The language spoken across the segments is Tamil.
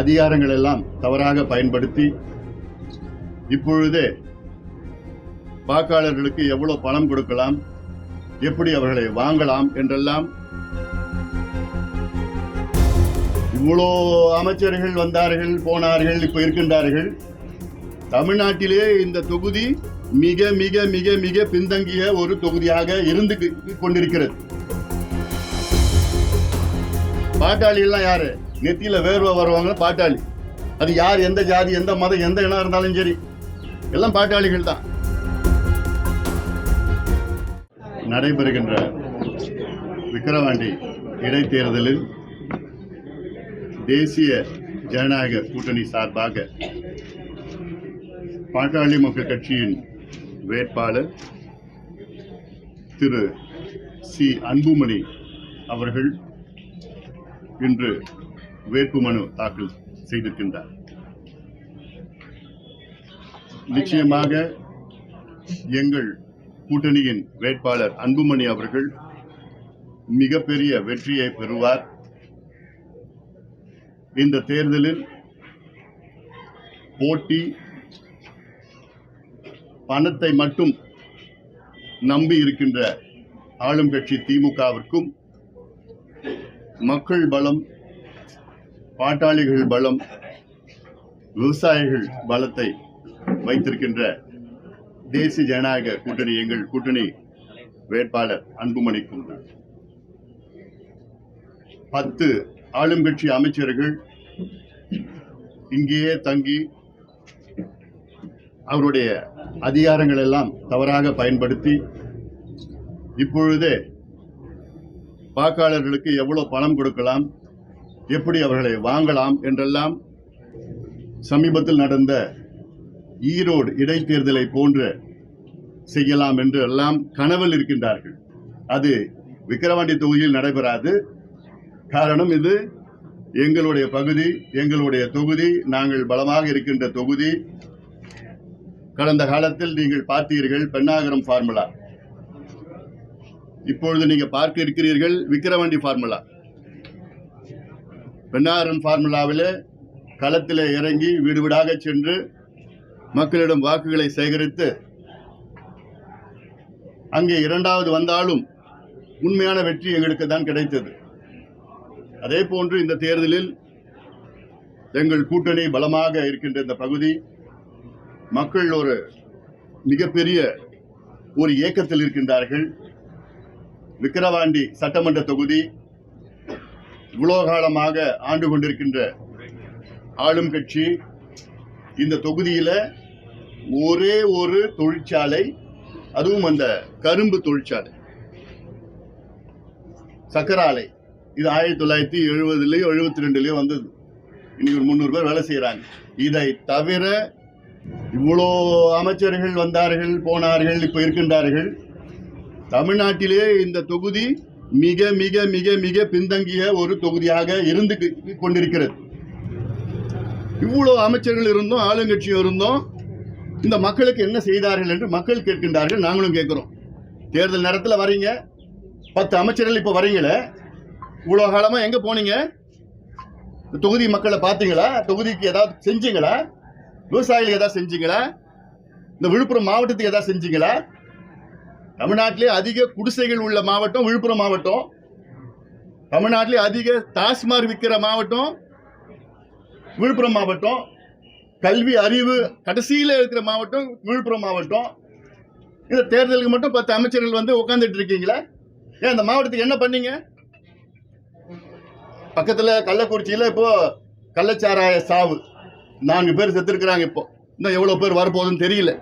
அதிகாரங்கள் எல்லாம் தவறாக பயன்படுத்தி இப்பொழுதே வாக்காளர்களுக்கு எவ்வளவு பணம் கொடுக்கலாம் எப்படி அவர்களை வாங்கலாம் என்றெல்லாம் இவ்வளோ அமைச்சர்கள் வந்தார்கள் போனார்கள் இப்போ இருக்கின்றார்கள். தமிழ்நாட்டிலே இந்த தொகுதி மிக மிக மிக மிக பின்தங்கிய ஒரு தொகுதியாக இருந்து கொண்டிருக்கிறது. பாட்டாளிகள்லாம் யாரு? நெத்தியில வேர்வை வருவாங்க பாட்டாளி. அது யார் எந்த ஜாதி எந்த மதம் எந்த இனம் இருந்தாலும் சரி. எல்லாம் பாட்டாளிகள் தான். நடைபெறுகின்ற விக்கிரவாண்டி இடைத்தேர்தலில் தேசிய ஜனநாயக கூட்டணி சார்பாக பாட்டாளி மக்கள் கட்சியின் வேட்பாளர் திரு சி அன்புமணி அவர்கள் இன்று வேட்புமனு தாக்கல் செய்திருக்கின்றார். நிச்சயமாக எங்கள் கூட்டணியின் வேட்பாளர் அன்புமணி அவர்கள் மிகப்பெரிய வெற்றியை பெறுவார். இந்த தேர்தலில் போட்டி பணத்தை மட்டும் நம்பி இருக்கின்ற ஆளும் கட்சி திமுகவிற்கும் மக்கள் பலம் பாட்டாளிகள் பலம் விவசாயிகள் பலத்தை வைத்திருக்கின்ற தேசிய ஜனநாயக கூட்டணி எங்கள் கூட்டணி வேட்பாளர் அன்புமணி தான் பத்து ஆளும் கட்சி அமைச்சர்கள் இங்கேயே தங்கி அவருடைய அதிகாரங்கள் எல்லாம் தவறாக பயன்படுத்தி இப்பொழுதே வாக்காளர்களுக்கு எவ்வளவு பணம் கொடுக்கலாம் எப்படி அவர்களை வாங்கலாம் என்றெல்லாம் சமீபத்தில் நடந்த ஈரோடு இடைத்தேர்தலை போன்று செய்யலாம் என்று எல்லாம் கனவில் இருக்கின்றார்கள். அது விக்கிரவாண்டி தொகுதியில் நடைபெறாது. காரணம் இது எங்களுடைய பகுதி எங்களுடைய தொகுதி நாங்கள் பலமாக இருக்கின்ற தொகுதி. கடந்த காலத்தில் நீங்கள் பார்த்தீர்கள் பெண்ணாகரம் ஃபார்முலா இப்பொழுது நீங்கள் பார்க்க இருக்கிறீர்கள் விக்கிரவாண்டி ஃபார்முலா பெண்ணாரம் ஃபார்முலாவிலே களத்தில் இறங்கி வீடு வீடாக சென்று மக்களிடம் வாக்குகளை சேகரித்து அங்கே இரண்டாவது வந்தாலும் உண்மையான வெற்றி எங்களுக்கு தான் கிடைத்தது. அதே போன்று இந்த தேர்தலில் எங்கள் கூட்டணி பலமாக இருக்கின்ற இந்த பகுதி மக்கள் ஒரு மிகப்பெரிய ஒரு இயக்கத்தில் இருக்கின்றார்கள். விக்கிரவாண்டி சட்டமன்ற தொகுதி இவ்வளோ காலமாக ஆண்டு கொண்டிருக்கின்ற ஆளும் கட்சி இந்த தொகுதியில ஒரே ஒரு தொழிற்சாலை அதுவும் அந்த கரும்பு தொழிற்சாலை. சக்கராலை. இது ஆயிரத்தி தொள்ளாயிரத்தி எழுபதுலயோ எழுபத்தி ரெண்டுலயோ வந்தது. இன்னைக்கு ஒரு முந்நூறு பேர் வேலை செய்கிறாங்க இதை தவிர இவ்வளோ அமைச்சர்கள் வந்தார்கள் போனார்கள் இப்போ இருக்கின்றார்கள். தமிழ்நாட்டிலே இந்த தொகுதி மிக மிக மிக மிக பின்தங்கிய ஒரு தொகுதியாக இருந்து கொண்டிருக்கிறது. இவ்வளவு அமைச்சர்கள் இருந்தோம் ஆளுங்கட்சியும் இருந்தோம். இந்த மக்களுக்கு என்ன செய்தார்கள் என்று மக்கள் கேட்கின்றார்கள் நாங்களும் கேட்கிறோம். தேர்தல் நேரத்தில் வரீங்க. பத்து அமைச்சர்கள் இப்போ வரீங்களே. இவ்வளோ காலமாக எங்கே போனீங்க? இந்த தொகுதி மக்களை பார்த்தீங்களா? தொகுதிக்கு ஏதாவது செஞ்சீங்களா? விவசாயிகளுக்கு ஏதாவது செஞ்சீங்களா? இந்த விழுப்புரம் மாவட்டத்துக்கு ஏதாவது செஞ்சீங்களா? தமிழ்நாட்டிலே அதிக குடிசைகள் உள்ள மாவட்டம் விழுப்புரம் மாவட்டம். தமிழ்நாட்டிலே அதிக டாஸ்மாக் விற்கிற மாவட்டம் விழுப்புரம் மாவட்டம். கல்வி அறிவு கடைசியில் இருக்கிற மாவட்டம் விழுப்புரம் மாவட்டம். இந்த தேர்தலுக்கு மட்டும் பத்து அமைச்சர்கள் வந்து உட்காந்துட்டு இருக்கீங்களா? ஏன் இந்த மாவட்டத்துக்கு என்ன பண்ணீங்க? பக்கத்தில் கள்ளக்குறிச்சியில் இப்போ கள்ளச்சாராய சாவு. நான்கு பேர் செத்துருக்குறாங்க இப்போ. இன்னும் எவ்வளோ பேர் வரப்போகுதுன்னு தெரியல.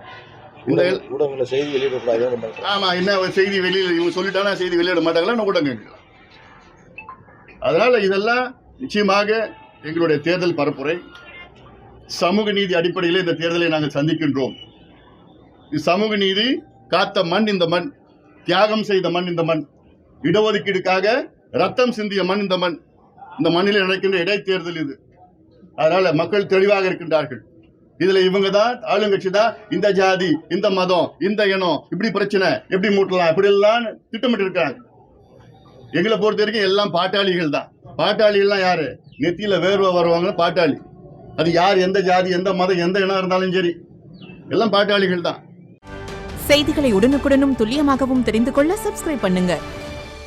ஊடகங்களில் செய்தி வெளியிடக்கூடாது ஆமா என்ன செய்தி வெளியில இவங்க சொல்லிட்டானா செய்தி வெளியிட மாட்டாங்களா? ஊடகங்கள் அதனால இதெல்லாம் நிச்சயமாக எங்களுடைய தேர்தல் பரப்புரை. சமூக நீதி அடிப்படையில் இந்த தேர்தலை நாங்கள் சந்திக்கின்றோம். சமூக நீதி காத்த மண் இந்த மண் தியாகம் செய்த மண் இந்த மண் இடஒதுக்கீடுக்காக ரத்தம் சிந்திய மண் இந்த மண் இந்த மண்ணில் நடக்கின்ற இடைத்தேர்தல் இது. அதனால மக்கள் தெளிவாக இருக்கின்றார்கள். இதுல இவங்க தான் ஆளுங்கட்சி தான் இந்த ஜாதி இந்த மதம் இந்த இனம் இப்படி பிரச்சனை எப்படி மூட்டலாம் இப்படி எல்லாம் திட்டமிட்டு இருக்காங்க எங்களை பொறுத்த வரைக்கும் எல்லாம் பாட்டாளிகள் தான் பாட்டாளிகள்லாம் யாரு? நெத்தியில வேர்வை வருவாங்க பாட்டாளி. அது யார் எந்த ஜாதி எந்த மதம் எந்த இனம் இருந்தாலும் சரி. எல்லாம் பாட்டாளிகள் தான் செய்திகளை உடனுக்குடனும் துல்லியமாகவும் தெரிந்து கொள்ள சப்ஸ்கிரைப் பண்ணுங்க.